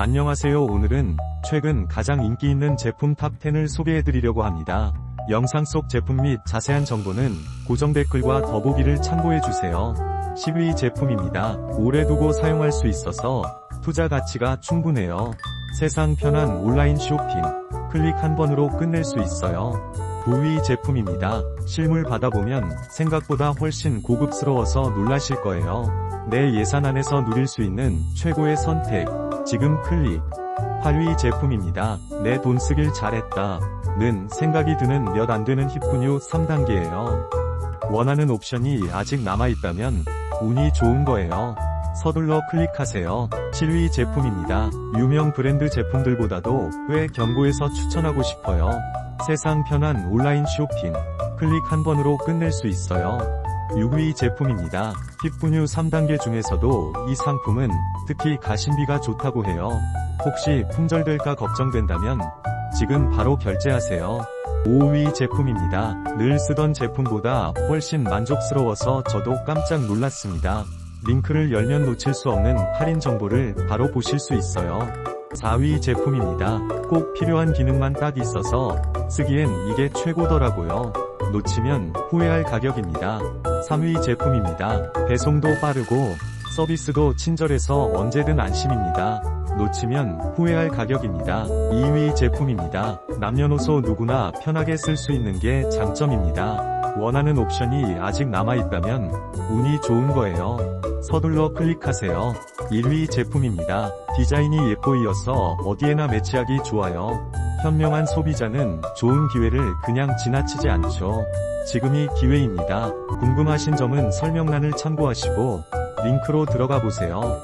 안녕하세요 오늘은 최근 가장 인기 있는 제품 탑10을 소개해드리려고 합니다. 영상 속 제품 및 자세한 정보는 고정 댓글과 더보기를 참고해주세요. 10위 제품입니다. 오래 두고 사용할 수 있어서 투자 가치가 충분해요. 세상 편한 온라인 쇼핑, 클릭 한 번으로 끝낼 수 있어요. 9위 제품입니다. 실물 받아보면 생각보다 훨씬 고급스러워서 놀라실 거예요. 내 예산 안에서 누릴 수 있는 최고의 선택. 지금 클릭. 8위 제품입니다. 내 돈 쓰길 잘했다. 는 생각이 드는 몇 안 되는 힙분유 3단계예요. 원하는 옵션이 아직 남아있다면 운이 좋은 거예요. 서둘러 클릭하세요. 7위 제품입니다. 유명 브랜드 제품들보다도 꽤 견고해서 추천하고 싶어요. 세상 편한 온라인 쇼핑. 클릭 한 번으로 끝낼 수 있어요. 6위 제품입니다. 핏분유 3단계 중에서도 이 상품은 특히 가심비가 좋다고 해요. 혹시 품절될까 걱정된다면 지금 바로 결제하세요. 5위 제품입니다. 늘 쓰던 제품보다 훨씬 만족스러워서 저도 깜짝 놀랐습니다. 링크를 열면 놓칠 수 없는 할인 정보를 바로 보실 수 있어요. 4위 제품입니다. 꼭 필요한 기능만 딱 있어서 쓰기엔 이게 최고더라고요. 놓치면 후회할 가격입니다. 3위 제품입니다. 배송도 빠르고 서비스도 친절해서 언제든 안심입니다. 놓치면 후회할 가격입니다. 2위 제품입니다. 남녀노소 누구나 편하게 쓸 수 있는 게 장점입니다. 원하는 옵션이 아직 남아있다면 운이 좋은 거예요. 서둘러 클릭하세요. 1위 제품입니다. 디자인이 예뻐이어서 어디에나 매치하기 좋아요. 현명한 소비자는 좋은 기회를 그냥 지나치지 않죠. 지금이 기회입니다. 궁금하신 점은 설명란을 참고하시고 링크로 들어가 보세요.